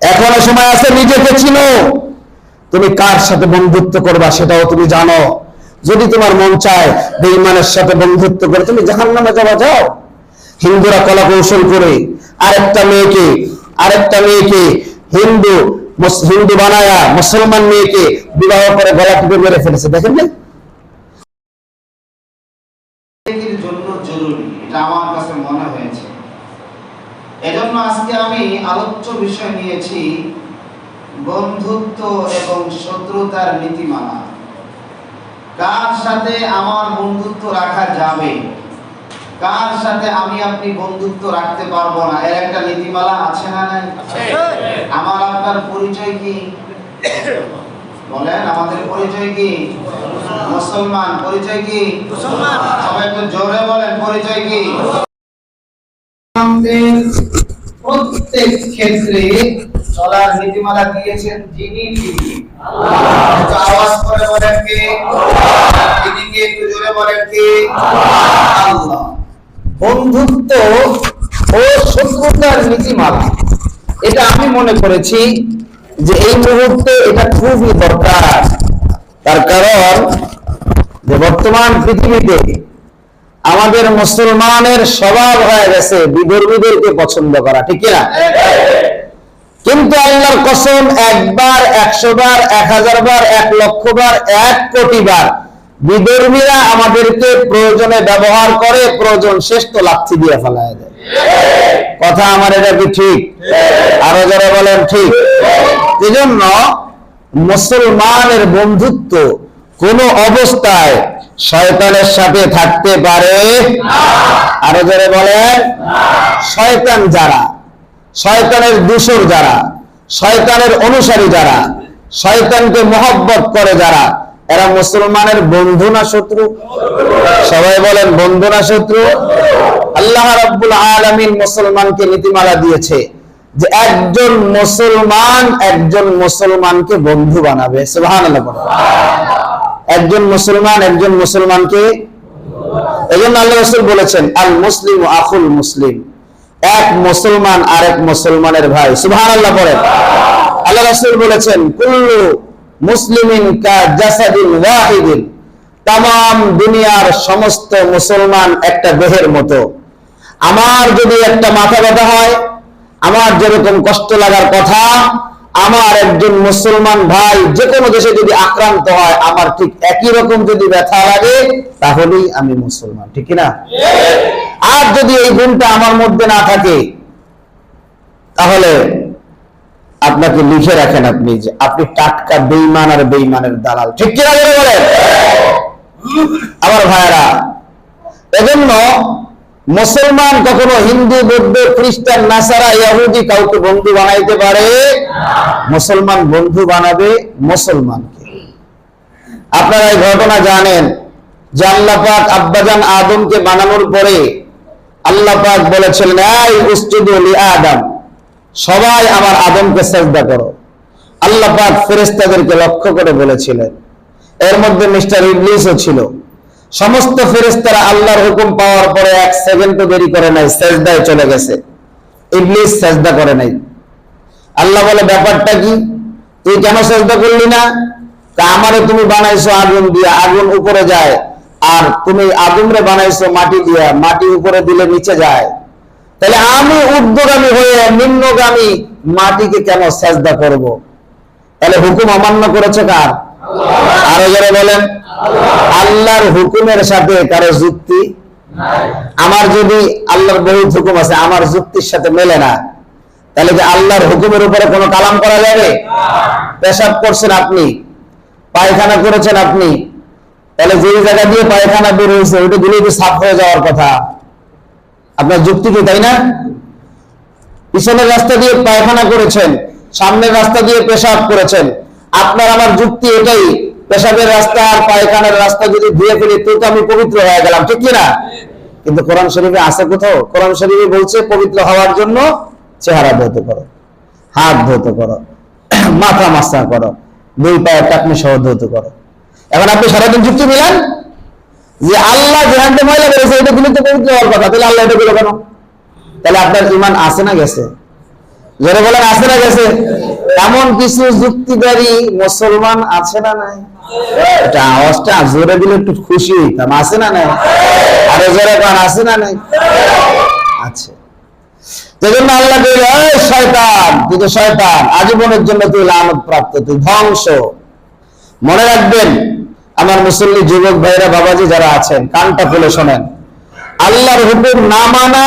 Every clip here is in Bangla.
এখনও সময় আছে, নিজেকে চিনো। তুমি কার সাথে বন্ধুত্ব করবা সেটাও তুমি জানো। যদি তোমার মন চায় বেঈমানের সাথে বন্ধুত্ব করে, তুমি জাহান নামে যাওয়া যাও। হিন্দুরা কলা কৌশল করে, আরেকটা মেয়েকে আরেকটা মেয়েকে হিন্দু হিন্দু বানায়া মুসলমান মেয়েকে বিবাহ করে গলা টিপে মেরে ফেলেছে। দেখেন না জিন্দেগির জন্য জরুরি এটা আমার কাছে মনে হয়েছে এজন্য আজকে আমি আলোচ্য বিষয় নিয়েছি বন্ধুত্ব এবং শত্রুতার নীতিমালা। কার সাথে আমার বন্ধুত্ব রাখা যাবে? কার সাথে আমি আপনি বন্ধুত্ব রাখতে পারব না? এর একটা নীতিমালা আছে না নাই? আমার আপনার পরিচয় কি? বলেন আমাদের পরিচয় কি? মুসলমান। পরিচয় কি? সবাই একটু জোরে বলেন পরিচয় কি? আমাদের প্রত্যেক ক্ষেত্রে চলার নীতিমালা দিয়েছেন যিনি। আওয়াজ করে বলেন কে? একটু জোরে বলেন কে? বন্ধুত্ব ও শত্রুতার নীতিমালা। এটা আমি মনে করেছি যে এই মুহূর্তে এটা খুবই দরকার। তার কারণ যে বর্তমান পৃথিবীতে আমাদের মুসলমানের স্বভাব হয়ে গেছে বিধর্মীদেরকে পছন্দ করা, ঠিক না? কিন্তু আল্লাহর কসম একবার একশো বার এক হাজার বার এক লক্ষ বার এক কোটি বার বিধর্মীরা আমাদেরকে প্রয়োজনে ব্যবহার করে, প্রয়োজন শেষ তো লাচ্ছি দিয়ে ফেলায় দেয়। কথা আমার এটা কি ঠিক? আরও যারা বলেন, ঠিক। এজন্য মুসলমানের বন্ধুত্ব কোন অবস্থায় শয়তানের সাথে থাকতে পারে? আরও যারা বলেন শয়তান যারা, শয়তানের দূষর যারা, শয়তানের অনুসারী যারা, শয়তানকে মহব্বত করে যারা, এরা মুসলমানের বন্ধু না শত্রু? সবাই বলেন, বন্ধু না শত্রু? আল্লাহ রাব্বুল আলামিন মুসলমানকে নীতিমালা দিয়েছে যে একজন মুসলমান একজন মুসলমানকে বন্ধু বানাবে। সুবহানাল্লাহ। একজন মুসলমান একজন মুসলমানকে এজন্য আল্লাহ রাসূল বলেছেন, আল মুসলিম আখুল মুসলিম। এক মুসলমান আরেক মুসলমানের ভাই। সুবহানাল্লাহ বলেন আল্লাহ রাসূল বলেছেন, কুল্লু মুসলিমিন ওয়াহিদিন। তাম দুনিয়ার সমস্ত মুসলমান একটা দেহের মতো। আমার যদি একটা মাথা ব্যথা হয়, আমার যেরকম কষ্ট লাগার কথা আমার একজন মুসলমান ভাই যে কোনো দেশে যদি আক্রান্ত হয়, আমার ঠিক একই রকম যদি ব্যথা লাগে, তাহলেই আমি মুসলমান, ঠিক না আর যদি এই গুণটা আমার মধ্যে না থাকে, তাহলে আপনাকে লিখে রাখেন আপনি যে আপনি টাটকা বেইমান আর বেইমানের দালাল, ঠিক কিনা বলে বলেন? আমার ভাইরা এজন্য মুসলমান কখনো হিন্দু, বৌদ্ধ, খ্রিস্টান, নাসারা, ইয়াহুদি কাউকে বন্ধু বানাইতে পারে? মুসলমান বন্ধু বানাবে মুসলমানকে। আপনারা এই ঘটনা জানেন যে আল্লাহ পাক আব্বাজান আদমকে বানানোর পরে আল্লাহ পাক বলেছিলেন, এই উসজুদু লি আদম, সবাই আমার আদমকে সেজদা করো। আল্লাহ পাক ফেরেশতাদেরকে লক্ষ্য করে বলেছিলেন। এর মধ্যে মিস্টার ইবলিসও ছিল। সমস্ত ফেরেশতারা আল্লাহর হুকুম পাওয়ার পরে এক সেকেন্ডও দেরি করে নাই, সেজদায় চলে গেছে। ইবলিস সেজদা করে নাই। আল্লাহ বলে, ব্যাপারটা কি? তুই কেন সেজদা করলি না? তা আমারে তুমি বানাইছো আগুন দিয়া, আগুন উপরে যায়। আর তুমি আগুনরে বানাইছো মাটি দিয়া, মাটি উপরে দিলে নিচে যায়। তাহলে আমি ঊর্ধ্বগামী হয়ে নিম্নগামী মাটিকে কেন সেজদা করব? তাহলে হুকুম অমান্য করেছে কার? আরও যারা বলেন। আল্লাহর হুকুমের সাথে কারও যুক্তি আমার যদি আল্লাহর বহু হুকুম আছে, আমার যুক্তির সাথে মেলে না, তাহলে কি আল্লাহর হুকুমের উপরে কোনো কালাম করা যাবে? পেশাব করছেন আপনি, পায়খানা করেছেন আপনি, তাহলে যে জায়গা দিয়ে পায়খানা বের হয়েছে, ওইটা দিলে তো সাফ হয়ে যাওয়ার কথা। আপনার যুক্তি কি, তাই না? পিছনের রাস্তা দিয়ে পায়খানা করেছেন, সামনের রাস্তা দিয়ে পেশাব করেছেন, আপনার আমার যুক্তি এটাই পেশাবের রাস্তা আর পায়খানার রাস্তা যদি ধুয়ে ফেলি তো আমি পবিত্র হয়ে গেলাম, ঠিক কিনা? কিন্তু কোরআন শরীফে আছে কোথাও? কোরআন শরীফে বলছে, পবিত্র হওয়ার জন্য চেহারা ধৌত করো, হাত ধৌত করো, মাথা মাসা করো, দুই পায়ের টাকনি সহ ধৌত করো। এখন আপনি সারাদিন যুক্তি দিলেন যে আল্লাহ যেখানটা ময়লা বেড়েছে এটা দিলে তো পবিত্র হওয়ার কথা, তাহলে আল্লাহ এটা গুলো কেন? তাহলে আপনার ইমান আছে না গেছে? যারা বলেন, আছে না গেছে? এমন কিছু যুক্তিদারি মুসলমান আছে না নাই? এটা আওয়াজটা জোরে দিলে একটু খুশি হইতাম। আছে না নাই? আরে জোরে গান আছে না নাই? আছে। আজীবনের জন্য তুই লানত প্রাপ্ত তুই ধ্বংস। মনে রাখবেন, আমার মুসল্লি যুবক ভাইরা, বাবাজি যারা আছেন, কানটা খুলে শোনেন। আল্লাহর হুকুম না মানা,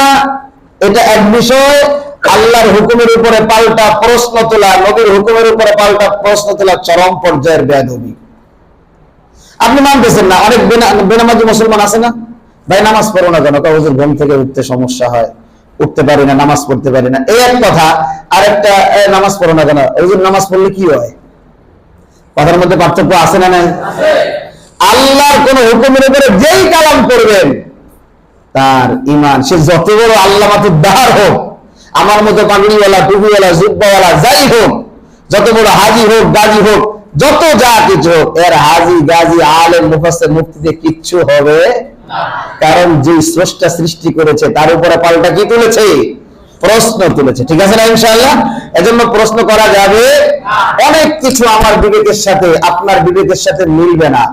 এটা এক বিষয়। আল্লাহর হুকুমের উপরে পাল্টা প্রশ্ন তোলা, নবীর হুকুমের উপরে পাল্টা প্রশ্ন তোলা চরম পর্যায়ের বেদবি আপনি মানতেছেন না। অনেক বেনামাজি মুসলমান আছে না? ভাই নামাজ পড়ো না কেন? কাগজের ঘুম থেকে উঠতে সমস্যা হয়। উঠতে পারি না নামাজ পড়তে পারি না। এই এক কথা। আরেকটা এ, নামাজ পড়ো না কেন? হুজুর নামাজ পড়লে কি হয়? কথার মধ্যে পার্থক্য আছে না নাই? আল্লাহর কোন হুকুমের উপরে যেই কালাম করবেন তার ইমান সে যত বড় আল্লাহ মাতুর দাহার হোক আমার মতো পাগড়িওয়ালা টুপিওয়ালা জুব্বাওয়ালা যাই হোক যত বড় হাজি হোক গাজী হোক যত যা কিছু এর হাজি গাজী আলেম মুফাসসির মুফতিতে কিচ্ছু হবে কারণ যে স্রষ্টা সৃষ্টি করেছে, তার উপরে পাল্টা কি তুলেছে? প্রশ্ন তুলেছে। ঠিক আছে না ইনশাআল্লাহ? এজন্য প্রশ্ন করা যাবে, অনেক কিছু আমার বিবেকের সাথে, আপনার বিবেকের সাথে মিলবে না।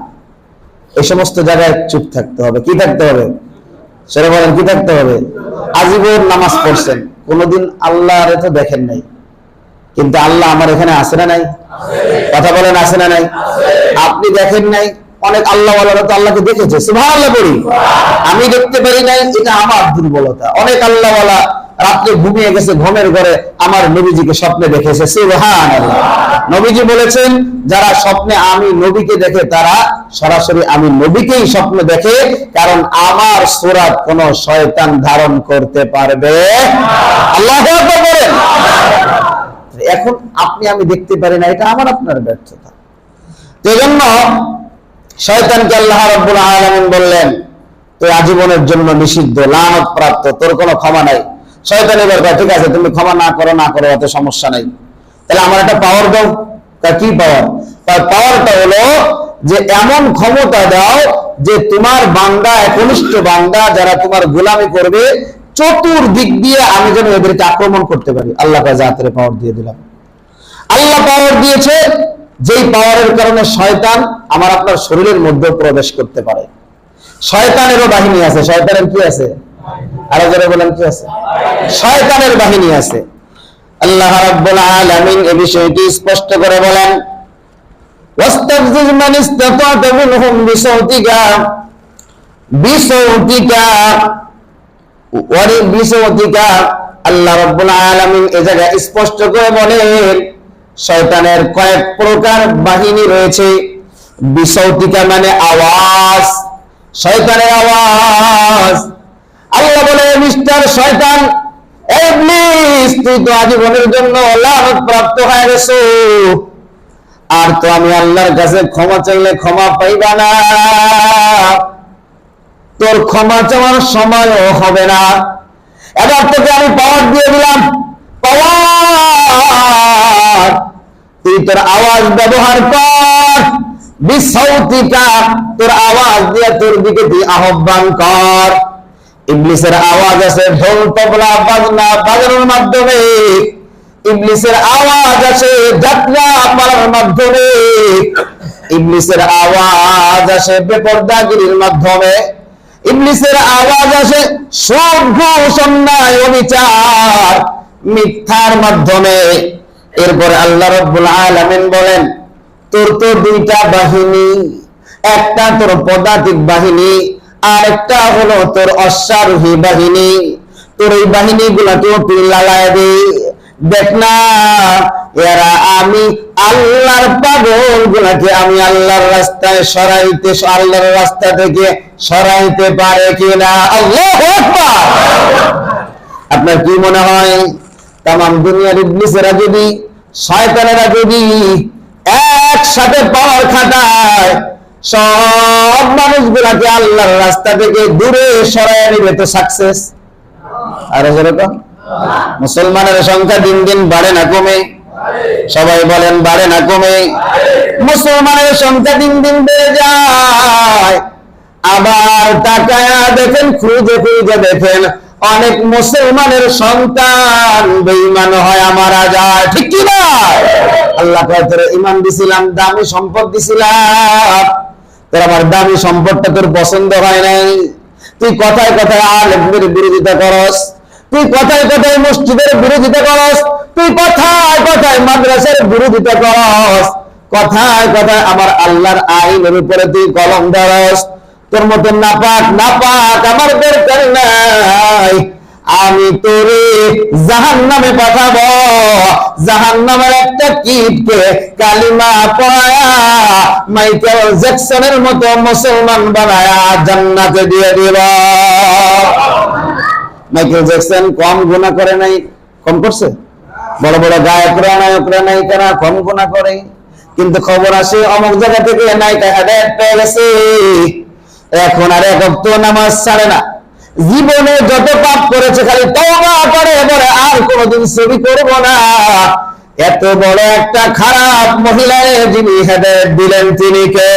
এই সমস্ত জায়গায় চুপ থাকতে হবে। কি থাকতে হবে? সেটা বলেন, কি থাকতে হবে? আজীবন নামাজ পড়ছেন। কোনোদিন আল্লাহরে তো দেখেন নাই। কিন্তু আল্লাহ আমার এখানে আসে না নাই? কথা বলেন আসে না নাই? আপনি দেখেন নাই, অনেক আল্লাহ তো আল্লাহকে দেখেছে, সুবহানাল্লাহ বলি। আমি দেখতে পারি নাই, এটা আমার দুর্বলতা। অনেক আল্লাহ রাত্রে ঘুমিয়ে গেছে, ঘুমের ঘরে আমার নবীজিকে স্বপ্নে দেখেছে নবীজি বলেছেন, যারা স্বপ্নে আমি নবীকে দেখে, তারা সরাসরি আমি নবীকেই স্বপ্ন দেখে, কারণ আমার সুরাত কোন শয়তান ধারণ করতে পারবে আল্লাহ এখন আপনি আমি দেখতে পারি না, এটা আমার আপনার ব্যর্থতা। তো জন্য শয়তানকে আল্লাহ রাব্বুল আলামিন বললেন তুই আজীবনের জন্য নিষিদ্ধ, লানত প্রাপ্ত, তোর কোনো ক্ষমা নাই। শয়তান এবার ঠিক আছে, তুমি ক্ষমা না করো না করো অত সমস্যা নাই। তাহলে আমার একটা পাওয়ার দাও। তা কি পাওয়ার তার পাওয়ারটা হলো যে এমন ক্ষমতা দাও যে তোমার বান্দা, একনিষ্ঠ বান্দা, যারা তোমার গোলামি করবে চতুর্দিক দিয়ে আমি যেন এদেরকে আক্রমণ করতে পারি। আল্লাহ জাতের পাওয়ার দিয়ে দিলাম। আল্লাহ পাওয়ার দিয়েছে, যেই পাওয়ারের কারণে শয়তান আমার আপনার শরীরের মধ্যে প্রবেশ করতে পারে। শয়তানেরও বাহিনী আছে। শয়তানের কি আছে? আরও যারা কি আছে? শয়তানের বাহিনী আছে। আল্লাহ রাব্বুল আলামিন এই বিষয়টি স্পষ্ট করে বলেন, ওয়াস্তাফজিজ মান ইসতাতা'তা মিনহুম বিসাউতিকা বিসাউতিকা ওয়ারি বিসাউতিকা আল্লাহ রাব্বুল আলামিন বলেন, শয়তানের কয়েক প্রকার বাহিনী রয়েছে। মানে আওয়াজ, শয়তানের আওয়াজ। আল্লাহ বলে, মিস্টার শয়তান তুই তো আজীবনের জন্য প্রাপ্ত হয়ে গেছো। আর তো আমি আল্লাহর কাছে ক্ষমা চাইলে ক্ষমা পাইবা না। তোর ক্ষমা চাওয়ার সময়ও হবে না। এবার তোকে আমি পাওয়ার দিয়ে দিলাম। পাওয়ার! তুই তোর আওয়াজ ব্যবহার কর। বিসৌতিকা তোর আওয়াজ দিয়ে তোর দিকে তুই আহ্বান কর। ইংলিশের আওয়াজ আছে ঢোল, তবলা, বাজনা, বাজানোর মাধ্যমে। ইবলিসের আওয়াজ আছে যাত্রা পালার মাধ্যমে। ইংলিশের আওয়াজ আসে বেপর্দাগিরির মাধ্যমে। ইবলিসের আওয়াজ আসে সুদ ঘুষ অন্যায় অবিচার, মিথ্যার মাধ্যমে। এরপরে আল্লাহ রব্বুল আলামিন বলেন, তোর তো দুইটা বাহিনী, একটা তোর পদাতিক বাহিনী আর একটা হলো তোর অশ্বারোহী বাহিনী। তোর এই বাহিনী গুলাকেও তুই লালায় দে। দেখ না, এরা আমি আল্লাহর পাগল গুলাকে আমি আল্লাহর রাস্তায় সরাইতে, আল্লাহর রাস্তা থেকে সরাইতে পারে কিনা? আল্লাহ আপনার কি মনে হয় তাম দুনিয়ার ইবলিসেরা যদি, শয়তানেরা যদি একসাথে পাওয়ার খাটায়, সব মানুষগুলাকে আল্লাহর রাস্তা থেকে দূরে সরাই নিবে তো সাকসেস আর যেরকম মুসলমানের সংখ্যা দিন দিন বাড়ে না কমে। সবাই বলেন, বাড়ে না কমে। মুসলমানের সংখ্যা দিন দিন বেড়ে যায়। আবার তাকায়া দেখেন, খুঁজে খুঁজে দেখেন, অনেক মুসলমানের সন্তান বেঈমান হয়, মারা যায়। ঠিক কি না? আল্লাহ কয়, তোর ইমান দিছিলাম, দামি সম্পদ দিছিলাম। তোর আমার দামি সম্পদটা তোর পছন্দ হয় নাই। তুই কথায় কথায় আলেমদের বিরোধিতা করস। তুই কথায় কথায় মসজিদের বিরোধিতা করস, তুই কথায় কথায় মাদ্রাসার বিরোধিতা করস, কথায় কথায় আমার আল্লাহর আইনের উপরে তুই কলম ধরস। তোর মতো নাপাক নাপাক আমার দরকার নাই। আমি তোরে জাহান নামে পাঠাবো। জাহান নামের একটা কীটকে কালিমা পড়ায়া, মাইকেল জ্যাকসনের মতো মুসলমান বানায়া জান্নাতে দিয়ে দিব। মাইকেল জ্যাকসন কম গুণা করে নাই, কম করছে? বড় বড় গায়করা, নায়করা, নায়িকারা কম গুণা করে। কিন্তু খবর আসে, অমুক জায়গা থেকে নায়িকা হেদায়ত পেয়ে গেছে। এখন আর এক নামাজ ছাড়ে না। জীবনে যত পাপ করেছে, খালি তওবা করে বলে আর কোনোদিন ছবি করব না। এত বড় একটা খারাপ মহিলারে যিনি হেদায়ত দিলেন তিনি কে?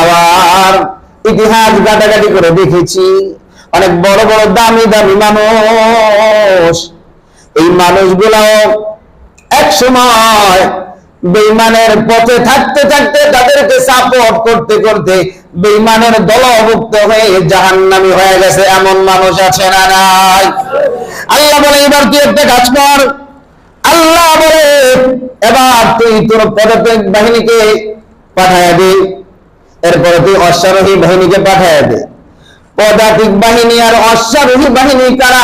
আবার ইতিহাস গাটাগাটি করে দেখেছি অনেক বড় বড় দামি দামি মানুষ। এই মানুষগুলাও এক সময় বেইমানের পথে থাকতে থাকতে তাদেরকে সাপোর্ট করতে করতে বেইমানের দলভুক্ত হয়ে জাহান্নামী হয়ে গেছে। এমন মানুষ আছে না নাই? আল্লাহ বলে, এবার তুই একটা কাজ কর। আল্লাহ বলে, এবার তুই তোর পদত্যাগ বাহিনীকে পাঠায় দে। এরপরে তুই অশ্বারোহী বাহিনীকে পাঠায় দে। পদাতিক বাহিনী আর অশ্বারোহী বাহিনী তারা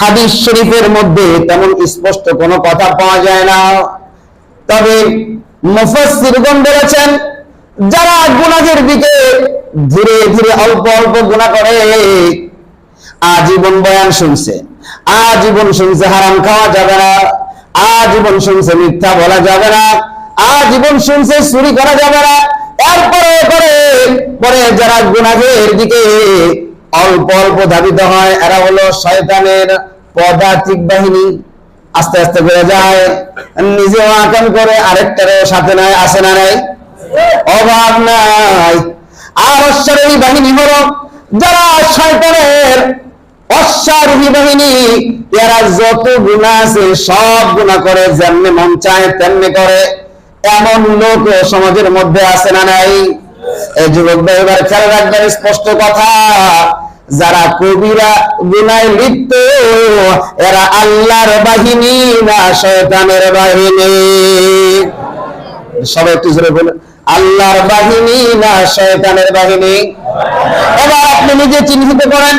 হাদিস শরীফের মধ্যে তেমন স্পষ্ট কোনো কথা পাওয়া যায় না। তবে মুফাসসিরগণ বলেছেন, যারা গুনাহের দিকে ধীরে ধীরে অল্প অল্প গুনাহ করে, আজীবন বয়ান শুনছে। আজীবন শুনছে হারাম খাওয়া যাবে না। আজীবন শুনছে মিথ্যা বলা যাবে না। আজীবন শুনছে চুরি করা যাবে না। এরপরে, পরে পরে যারা গুনাহের দিকে অল্প অল্প ধাবিত হয়, এরা হলো শয়তানের পদাতিক বাহিনী। আস্তে আস্তে করে যায়, নিজেও আকাম করে আরেকটারে সাথে নাই, আসে না নাই, অভাব নাই। আর অশ্বারোহী বাহিনী হলো যারা শয়তানের অশ্বারোহী বাহিনী, এরা যত গুণা আছে সব গুণা করে, যেমনি মন চায়, তেমনি করে। এমন লোক সমাজের মধ্যে আছে না নাই? এই যুবক ভাই খেয়াল রাখবেন, স্পষ্ট কথা, যারা কবিরা গুনায় লিপ্ত, এরা আল্লাহর বাহিনী না শয়তানের বাহিনী। সবাই একটু জোরে বলে আল্লাহর বাহিনী না শয়তানের বাহিনী? এবার আপনি নিজে চিহ্নিত করেন,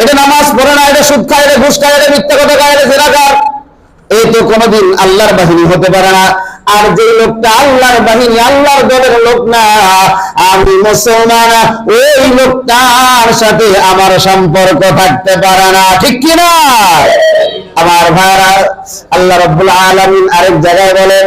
এটা নামাজ পড়ে না, এটা সুদ খায়, এটা ঘুষ খায়, এটা মিথ্যা কথা খায়, এটা জেরাকার এই তো কোনোদিন আল্লাহর বাহিনী হতে পারে না। আর যে লোকটা আল্লাহর বাহিনী, আল্লাহর দলের লোক না, আমি মুসলমান, ওই লোকটার সাথে আমার সম্পর্ক থাকতে পারে না, ঠিক কি না? আমার ভাইরা, আল্লাহ রব্বুল আলমিন আরেক জায়গায় বলেন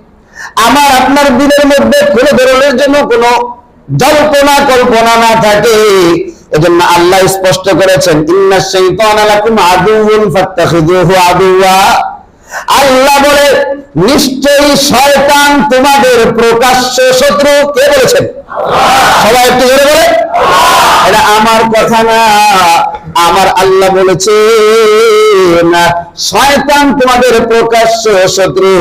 আমার আপনার দিলের মধ্যে কোন ধরনের জন্য কোন জল্পনা কল্পনা না থাকে। এজন্য আল্লাহ স্পষ্ট করেছেন, ইন্না শাইতান লাকুম আদুউন ফাত্তাখিযুহু আদুওয়া। আল্লাহ বলে, নিশ্চয়ই শয়তান তোমাদের প্রকাশ্য শত্রু। কে বলেছেন? সবাই একটু জোরে বলে এটা আমার কথা না, আমার আল্লাহ বলেছে না। শয়তান তোমাদের প্রকাশ্য শত্রু,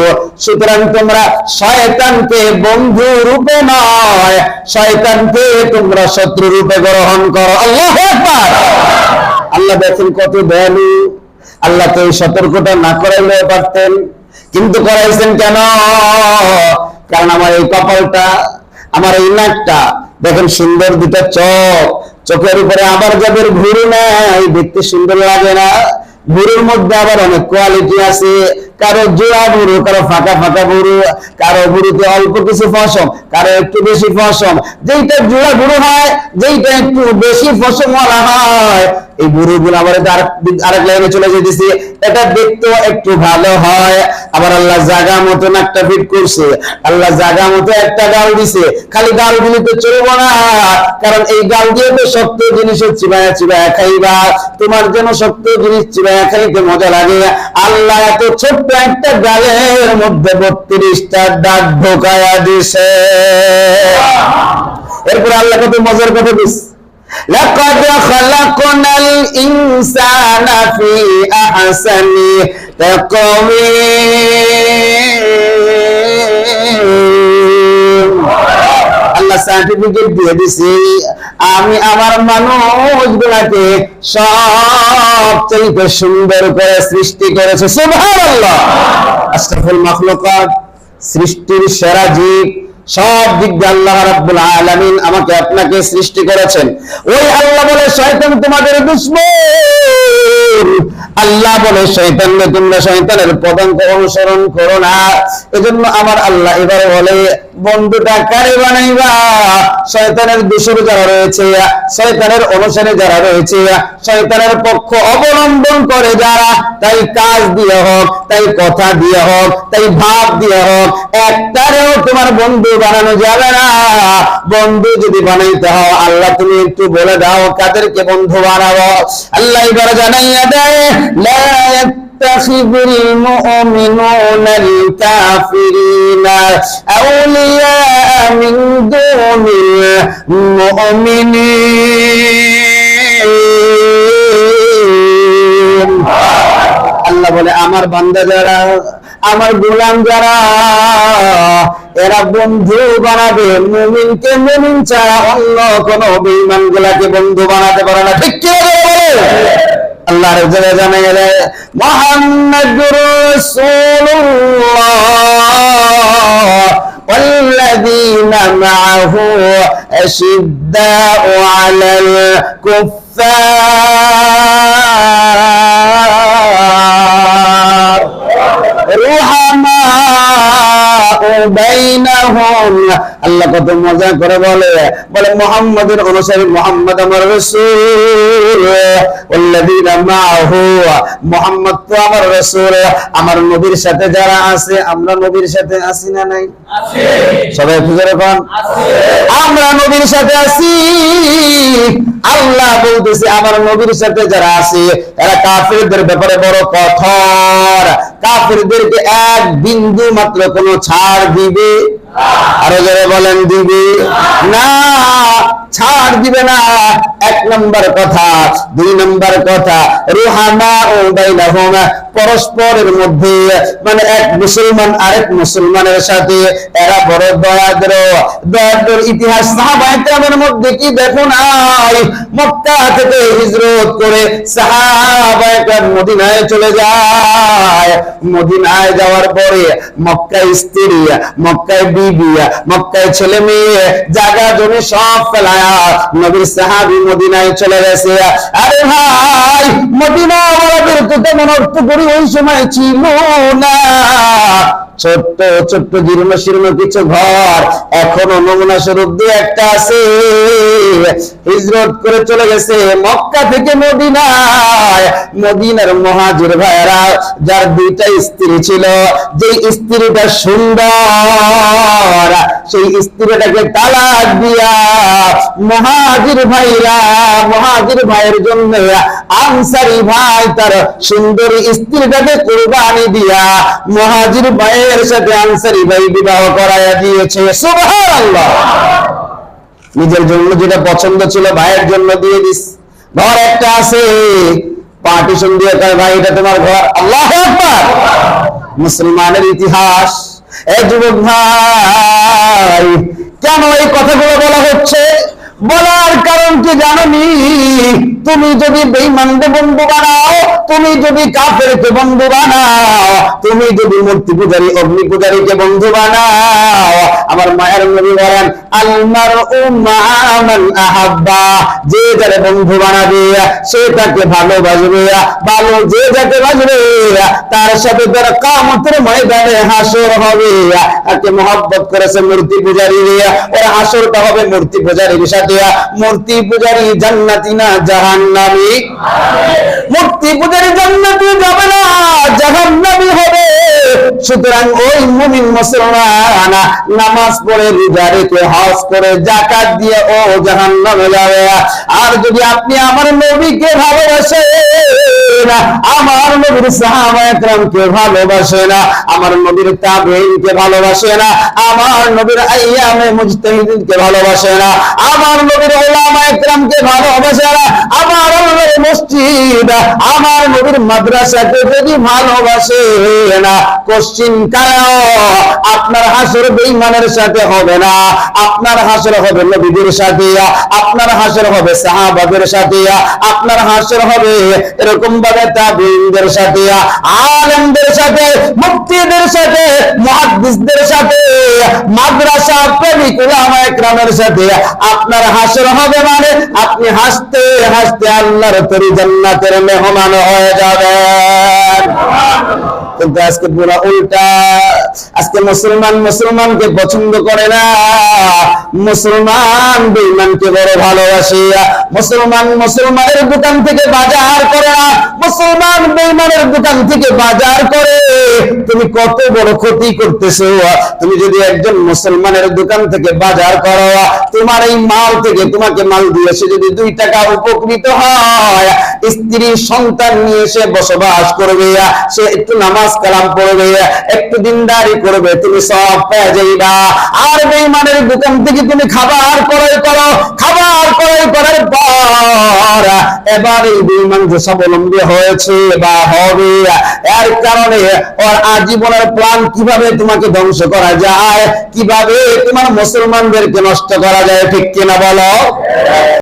সুতরাং তোমরা শয়তানকে বন্ধু রূপে নয়, শয়তানকে তোমরা শত্রু রূপে গ্রহণ করো। আল্লাহ আল্লাহ দেখেন কত দয়ালু। আল্লাহ তো এই সতর্কতা না করাইলে পারতেন, কিন্তু করাইছেন কেন? কারণ আমার এই কপালটা, আমার এই নাকটা, দেখেন সুন্দর দুটা চোখ চোখের উপরে আবার যাদের ঘুরে নাই, দেখতে সুন্দর লাগে না। ভুরুর মধ্যে আবার অনেক কোয়ালিটি আছে। কারও জোড়া ভুরু, কারও ফাঁকা ফাঁকা ভুরু, কারও ভুরুতে অল্প কিছু ফসম কারও একটু বেশি ফসম যেইটা জোড়া ভুরু হয়, যেইটা একটু বেশি ফসম হয় এই বুড়িগুলো আবার আরেক লাইনে চলে যেতেছে। এটা দেখতেও একটু ভালো হয়। আবার আল্লাহ জাগা মতন একটা ফিট করছে। আল্লাহ জাগা মতো একটা গাল দিছে। খালি গাল দিলে তো চলবো না। কারণ এই গাল দিয়ে তো শক্ত জিনিস চিবায়া চিবায়া খাইবা। তোমার যেন শক্ত জিনিস চিবায়া খাইতে মজা লাগে। আল্লাহ এত ছোট্ট একটা গালের মধ্যে বত্রিশটা দাঁত ঢোকায়া দিছে। এরপর আল্লাহ কত মজার কথা দিস لقد خلقنا الإنسان في أحسن تقويم আল্লাহ সার্টিফিকেট দিয়ে দিছি আমি আমার মানুষ গুলাকে সবচেয়ে সুন্দর করে সৃষ্টি করেছে সুবহানাল্লাহ আশরাফুল মাখলুকাত সৃষ্টির সেরা জীব সব দিক দিয়ে আল্লাহ রাব্বুল আলামিন আমাকে আপনাকে সৃষ্টি করেছেন। ওই আল্লাহ বলে, শয়তান তোমাদের দুশ্মন। আল্লাহ বলে শয়তানকে তোমরা শয়তানের পদাঙ্ক অনুসরণ করো না। এজন্য আমার আল্লাহ এবারে বলে, বন্ধুটা কারে বানাইবা? শয়তানের দোষর যারা রয়েছে, শয়তানের অনুসারে যারা রয়েছে, শয়তানের পক্ষ অবলম্বন করে যারা, তাই কাজ দিয়ে হোক, তাই কথা দিয়ে হোক, তাই ভাব দিয়ে হোক, একটারেও তোমার বন্ধু বানানো যাবে না বন্ধু যদি বানাইতে হয় আল্লাহ তুমি একটু বলে দাও কাদেরকে বন্ধু বানাবো আল্লাহ এবার জানাইয়া দেয় লা يتخذ المؤمنون الكافرين أولياء من دون المؤمنين আল্লাহ বলে আমার বান্দা যারা আমার গোলাম যারা এরা বন্ধু বানাবে মুমিনকে মুমিন ছাড়া অন্য কোন বেঈমান গুলাকে বন্ধু বানাতে পারে না ঠিক কি বলে আল্লাহ রেজালে জানাই গেলে মোহাম্মদুর রাসূলুল্লাহ والذين معه أشداء على الكفار رحماء بينهم আল্লাহ কত মজা করে বলে। বলে মোহাম্মদের অনুসারী মোহাম্মদ আমার রসুল। মোহাম্মদ তো আমার রসুল। আমার নবীর সাথে যারা আছে আমরা নবীর সাথে আছি না নাই? সবাই খুঁজে রাখুন আমরা নবীর সাথে আছি। আল্লাহ বলতেছে আমার নবীর সাথে যারা আছে এরা কাফিরদের ব্যাপারে বড় কঠোর কাফেরদেরকে এক বিন্দু মাত্র কোনো ছাড় দিবে? আরও যারা বলেন, দিবে? না, ছাড় দিবে না। এক নম্বর কথা, দুই নম্বর কথা রুহামা ও বাইনাহুম, পরস্পরের মধ্যে মানে এক মুসলমান আরেক মুসলমানের সাথে, এরা বড় দয়াদ্র দয়াদ্র ইতিহাস, সাহাবায়ে কেরামের মধ্যে কি দেখো নাই? মক্কা থেকে হিজরত করে সাহাবায়ে কেরাম মদিনায় চলে যায়। মদিনায় যাওয়ার পরে মক্কায় স্ত্রী, মক্কায় বিবি, মক্কায় ছেলে মেয়ে, জায়গা জমি সব ফেলায়া, নবীর সাহাবি মদিনায় চলে গেছে। আরে ভাই মদিনা তো তেমন অর্থ করি ওই সময় ছিল না। ছোট্ট ছোট্ট জীর্ণ শীর্ণ কিছু ঘর এখনও নমুনা স্বরূপ দিয়ে একটা আছে। হিজরত করে চলে গেছে মক্কা থেকে মদিনায়। মদিনার মহাজির ভাইরা যার দুইটা স্ত্রী ছিল যে স্ত্রীটা সুন্দর, সেই স্ত্রীটাকে তালাক দিয়া মহাজির ভাইরা, মহাজির ভাইয়ের জন্য আনসারি ভাই তার সুন্দরী স্ত্রীটাকে কোরবানি দিয়া মহাজির ভাইয়ের সাথে আনসারি ভাই বিবাহ করাইয়া দিয়েছে। নিজের জন্য যেটা পছন্দ ছিল ভাইয়ের জন্য দিয়ে দিস। ঘর একটা আছে। পার্টিশন দিয়ে কয়, ভাই, এটা তোমার ঘর। আল্লাহ মুসলমানের ইতিহাস। এই যুবক ভাই, কেন এই কথাগুলো বলা হচ্ছে? বলার কারণ কি জানি তুমি যদি বেঈমানকে বন্ধু বানাও, তুমি যদি কাফেরকে বন্ধু বানাও, তুমি যদি মূর্তি পূজারী অগ্নি পূজারীকে বন্ধু বানাও, আমার মায়ের নবী বলেন আলমার মান আহাব্বা, যে যারে বন্ধু বানাবে, সে তাকে ভালোবাসবে, ভালো যে যাকে বাসবে, তার সাথে তার কামতের ময়দানে হাসর হবে। তাকে মহব্বত করেছে মূর্তি পূজারী ওর হাসরটা হবে মূর্তি পূজারীর সাথে। মূর্তি পূজারী জান্নাতি না আর যদি আপনি আমার নবীকে ভালোবাসেন, আমার নবীর ভালোবাসে না আমার নবীর তাবেঈনকে ভালোবাসে না আমার নবীর আইয়ামে মুজতাহিদিনকে ভালোবাসে না আমার নবীর ওলামা একরামকে ভালোবাসে না আমার নবীর মসজিদ আমার নবীর মাদ্রাসাকে যদি ভালোবাসে না কোশ্চিন কারাও আপনার হাসর বেঈমানের সাথে হবে না। আপনার হাসর হবে নবীদের সাথে, আপনার হাসর হবে সাহাবাদের সাথে, আপনার হাসর হবে এরকম ভাবে তাবিনদের সাথে, আলেমদের সাথে, মুফতিদের সাথে, মুহাদ্দিসদের সাথে, মাদ্রাসা প্রেমিক উলামা একরামের সাথে। আপনার হাসর হবে মানে আপনি হাসতে হাসতে আল্লাহর তরি জান্নাতের মেহমান হয়ে যাবেন। কিন্তু আজকে উল্টা। আজকে মুসলমান মুসলমানকে পছন্দ করে না। মুসলমান বড় ভালোবাসে। মুসলমান মুসলমানের দোকান থেকে বাজার করে না। মুসলমান দোকান থেকে বাজার করে। তুমি কত বড় ক্ষতি করতেছো। তুমি যদি একজন মুসলমানের দোকান থেকে বাজার করো, তোমার এই মাল থেকে তোমাকে মাল দিয়ে সে যদি দুই টাকা উপকৃত হয়, স্ত্রী সন্তান নিয়ে সে বসবাস করবে। সে একটু নামাজ কালাম পড়বে, একটু দিনদারি করবে, তুমি সব পেয়ে যাইবা। আর বেঈমানের দোকান থেকে তুমি খাবার ক্রয় করো, খাবার ক্রয় করার পর এবার এই বেঈমান যে স্বাবলম্বী হয়েছে বা হবে। এর কারণে ওর আজীবনের প্ল্যান কীভাবে তোমাকে ধ্বংস করা যায়, কীভাবে তোমার মুসলমানদেরকে নষ্ট করা যায়, ঠিক কিনা বলো?